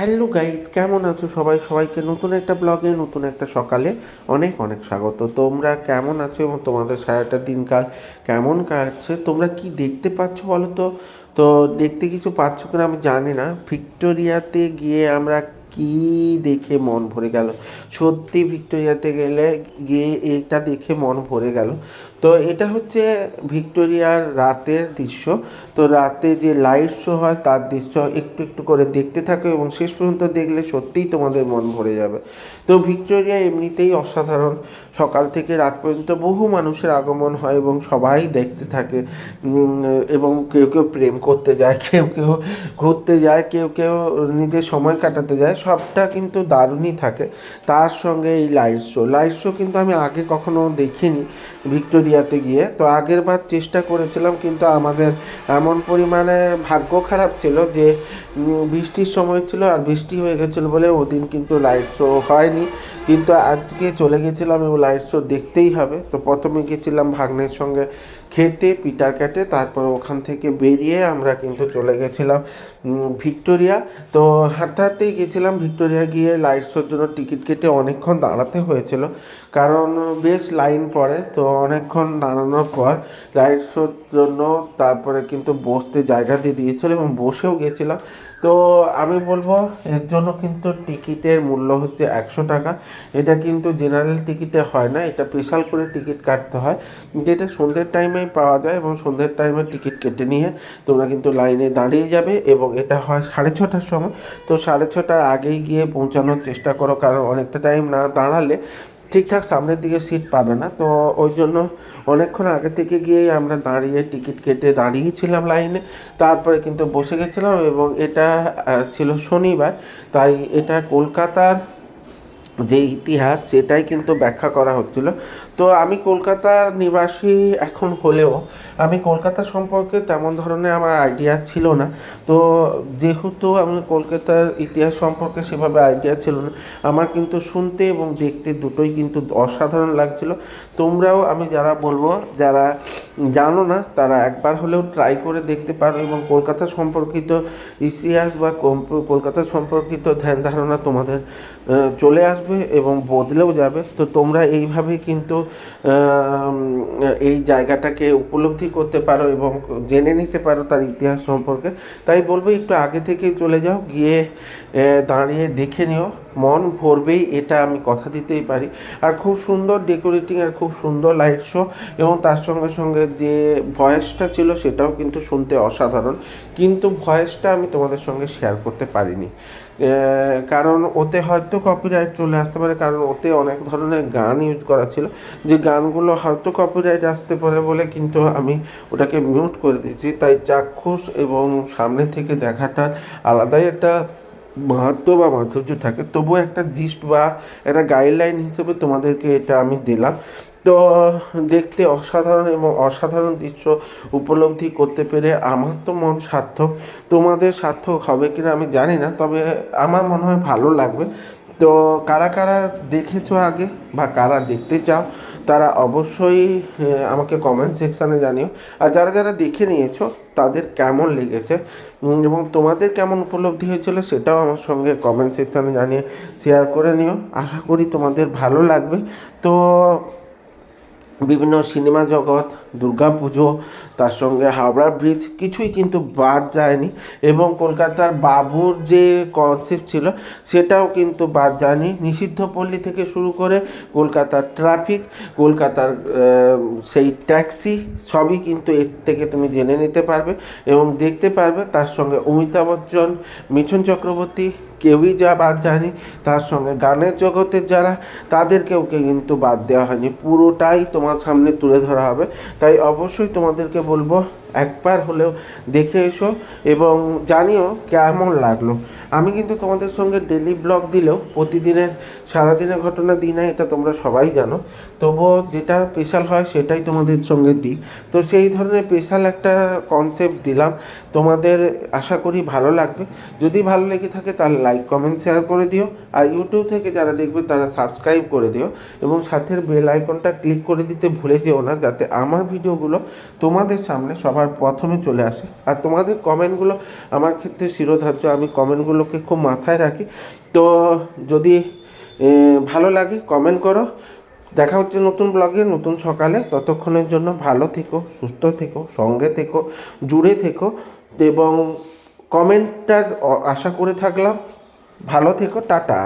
Hello guys কেমন আছো সবাই? সবাইকে নতুন একটা ব্লগে, নতুন একটা সকালে অনেক অনেক স্বাগত। তোমরা কেমন আছো এবং তোমাদের সারাটা দিনকাল কেমন কাটছে? তোমরা কি দেখতে পাচ্ছ বলো তো? তো দেখতে কিছু পাচ্ছ কিনা আমি জানি না। ভিক্টোরিয়াতে গিয়ে আমরা কি দেখে মন ভরে গেল? সত্যি ভিক্টোরিয়াতে গেলে গিয়ে এটা দেখে মন ভরে গেল। তো এটা হচ্ছে ভিক্টোরিয়ার রাতের দৃশ্য। তো রাতে যে লাইট শো হয় তার দৃশ্য একটু একটু করে দেখতে থাকো এবং শেষ পর্যন্ত দেখলে সত্যিই তোমাদের মন ভরে যাবে। তো ভিক্টোরিয়া এমনিতেই অসাধারণ। সকাল থেকে রাত পর্যন্ত বহু মানুষের আগমন হয় এবং সবাই দেখতে থাকে। এবং কেউ কেউ প্রেম করতে যায়, কেউ কেউ ঘুরতে যায়, কেউ কেউ নিজের সময় কাটাতে যায়। সবটা কিন্তু দারুণই থাকে। তার সঙ্গে এই লাইট শো লাইট শো কিন্তু আমি আগে কখনো দেখিনি ভিক্টোরিয়াতে গিয়ে। তো আগের বার চেষ্টা করেছিলাম, কিন্তু আমাদের এমন পরিমাণে ভাগ্য খারাপ ছিল যে বৃষ্টির সময় ছিল আর বৃষ্টি হয়ে গেছিল বলে ওদিন কিন্তু লাইট শো হয়নি। কিন্তু আজকে চলে গেছিলাম এবং লাইট শো দেখতেই হবে। তো প্রথমে গেছিলাম ভাগ্নের সঙ্গে খেতে পিটার ক্যাটে তারপর ওখান থেকে বেরিয়ে আমরা কিন্তু চলে গেছিলাম ভিক্টোরিয়া। তো হাঁটতে হাঁটতেই গেছিলাম ভিক্টোরিয়া গিয়ে লাইট শোর জন্য টিকিট কেটে অনেকক্ষণ দাঁড়াতে হয়েছিল। কারণ বেশ লাইন পড়ে, তো অনেকক্ষণ দাঁড়ানোর পর লাইট শোর জন্য তারপরে কিন্তু বসতে জায়গা দিয়ে দিয়েছিল এবং বসেও গেছিলাম। তো আমি বলব, এর জন্য কিন্তু টিকিটের মূল্য হচ্ছে একশো টাকা। এটা কিন্তু জেনারেল টিকিটে হয় না, এটা স্পেশাল করে টিকিট কাটতে হয়। যেটা সন্ধ্যের টাইমেই পাওয়া যায় এবং সন্ধ্যের টাইমে টিকিট কেটে নিয়ে তোমরা কিন্তু লাইনে দাঁড়িয়ে যাবে এবং এটা হয় সাড়ে ছটার সময়। তো সাড়ে ছটার আগেই গিয়ে পৌঁছানোর চেষ্টা করো, কারণ অনেকটা টাইম না দাঁড়ালে ঠিকঠাক সামনের দিকে সিট পাবে না। তো ওই জন্য অনেকক্ষণ আগে থেকে গিয়েই আমরা দাঁড়িয়ে টিকিট কেটে দাঁড়িয়েছিলাম লাইনে তারপরে কিন্তু বসে গেছিলাম এবং এটা ছিল শনিবার। তাই এটা কলকাতার যে ইতিহাস, সেটাই কিন্তু ব্যাখ্যা করা হচ্ছিল। তো আমি কলকাতার নিবাসী এখন হলেও আমি কলকাতা সম্পর্কে তেমন ধরনের আমার আইডিয়া ছিল না। তো যেহেতু আমি কলকাতার ইতিহাস সম্পর্কে সেভাবে আইডিয়া ছিল না, আমার কিন্তু শুনতে এবং দেখতে দুটোই কিন্তু অসাধারণ লাগছিল। তোমরাও আমি যারা বলব, যারা জানো না, তারা একবার হলেও ট্রাই করে দেখতে পারো এবং কলকাতা সম্পর্কিত ইতিহাস বা কলকাতা সম্পর্কিত ধ্যান ধারণা তোমাদের চলে আসবে এবং বদলেও যাবে। তো তোমরা এইভাবেই কিন্তু এই জায়গাটাকে উপলব্ধি করতে পারো এবং জেনে নিতে পারো তার ইতিহাস সম্পর্কে। তাই বলব একটু আগে থেকে চলে যাও, গিয়ে দাঁড়িয়ে দেখে নিও। মন ভরবেই, এটা আমি কথা দিতেই পারি। আর খুব সুন্দর ডেকোরেটিং আর খুব সুন্দর লাইট শো এবং তার সঙ্গে সঙ্গে যে ভয়েসটা ছিল সেটাও কিন্তু শুনতে অসাধারণ। কিন্তু ভয়েসটা আমি তোমাদের সঙ্গে শেয়ার করতে পারিনি। কারণ ওতে হয়তো কপিরাইট চলে আসতে পারে, কারণ ওতে অনেক ধরনের গান ইউজ করা ছিল। যে গানগুলো হয়তো কপিরাইট আসতে পারে বলে কিন্তু আমি ওটাকে মিউট করে দিয়েছি। তাই চাক্ষুষ এবং সামনে থেকে দেখাটার আলাদাই একটা মাহাত্ম বা মাধুর্য থাকে, তবুও একটা জিস্ট বা একটা গাইডলাইন হিসেবে তোমাদেরকে এটা আমি দিলাম। তো, দেখতে অসাধারণ এবং অসাধারণ দৃশ্য উপলব্ধি করতে পেরে আমার তো মন সার্থক। তোমাদের সার্থক হবে কিনা আমি জানি না, তবে আমার মনে হয় ভালো লাগবে। তো, কারা কারা দেখেছ আগে বা কারা দেখতে চাও তারা অবশ্যই আমাকে কমেন্ট সেকশানে জানিও। আর যারা যারা দেখে নিয়েছো, তাদের কেমন লেগেছে? এবং তোমাদের কেমন উপলব্ধি হয়েছিল, সেটাও আমার সঙ্গে কমেন্ট সেকশানে জানিয়ে শেয়ার করে নিও। আশা করি তোমাদের ভালো লাগবে। তো বিভিন্ন সিনেমা জগৎ দুর্গাপুজো তার সঙ্গে হাওড়া ব্রিজ কিছুই কিন্তু বাদ যায়নি এবং কলকাতার বাবুর যে কনসেপ্ট ছিল সেটাও কিন্তু বাদ যায়নি। নিষিদ্ধ পল্লী থেকে শুরু করে কলকাতার ট্রাফিক কলকাতার সেই ট্যাক্সি সবই কিন্তু এর থেকে তুমি জেনে নিতে পারবে এবং দেখতে পারবে। তার সঙ্গে অমিতাভ বচ্চন, মিঠুন চক্রবর্তী কেউই যা বাদ যায়নি, তার সঙ্গে গানের জগতের যারা, তাদেরকেও কিন্তু বাদ দেওয়া হয়নি। পুরোটাই তোমার সামনে তুলে ধরা হবে। তাই অবশ্যই তোমাদেরকে বলব, একবার হলেও দেখে এসো এবং জানিও কেমন লাগল। আমি কিন্তু তোমাদের সঙ্গে ডেলি ব্লগ দিলেও প্রতিদিনের সারাদিনের ঘটনা দিই না, এটা তোমরা সবাই জানো। তবুও যেটা স্পেশাল হয় সেটাই তোমাদের সঙ্গে দিই। তো সেই ধরনের স্পেশাল একটা কনসেপ্ট দিলাম। তোমাদের আশা করি ভালো লাগবে। যদি ভালো লেগে থাকে তাহলে লাইক কমেন্ট শেয়ার করে দিও। আর ইউটিউব থেকে যারা দেখবে তারা সাবস্ক্রাইব করে দিও। এবং সাথের বেল আইকনটা ক্লিক করে দিতে ভুলে যেও না, যাতে আমার ভিডিওগুলো তোমাদের সামনে সবার প্রথমে চলে আসে। আর তোমাদের কমেন্টগুলো আমার ক্ষেত্রে শিরোধার্য। আমি কমেন্টগুলো কথাগুলোকে খুব মাথায় রাখি। তো যদি ভালো লাগে কমেন্ট করো। দেখা হচ্ছে নতুন ব্লগে নতুন সকালে। ততক্ষণের জন্য ভালো থেকো, সুস্থ থেকো, সঙ্গে থেকো, জুড়ে থেকো এবং কমেন্টটার আশা করে থাকলাম। ভালো থেকো, টাটা।